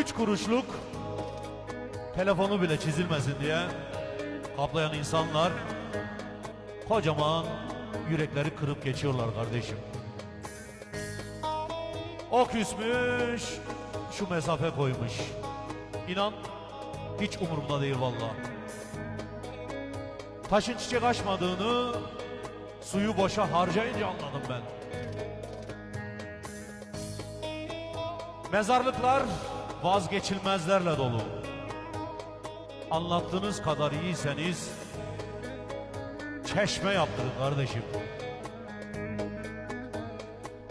Üç kuruşluk telefonu bile çizilmesin diye kaplayan insanlar kocaman yürekleri kırıp geçiyorlar kardeşim. O küsmüş, şu mesafe koymuş. İnan hiç umurumda değil vallahi. Taşın çiçek açmadığını suyu boşa harcayınca anladım ben. Mezarlıklar vazgeçilmezlerle dolu. Anlattığınız kadar iyiyseniz çeşme yaptırın kardeşim.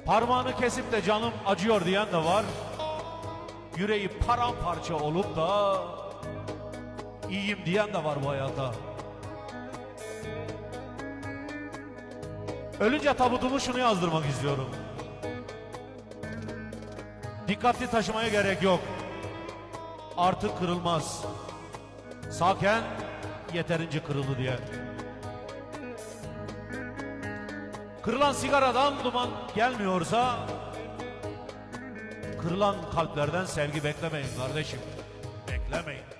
Parmağını kesip de canım acıyor diyen de var. Yüreği paramparça olup da iyiyim diyen de var bu hayata. Ölünce tabutumu şunu yazdırmak istiyorum. Dikkatli taşımaya gerek yok. Artık kırılmaz. Sağken yeterince kırıldı diye. Kırılan sigaradan duman gelmiyorsa kırılan kalplerden sevgi beklemeyin kardeşim. Beklemeyin.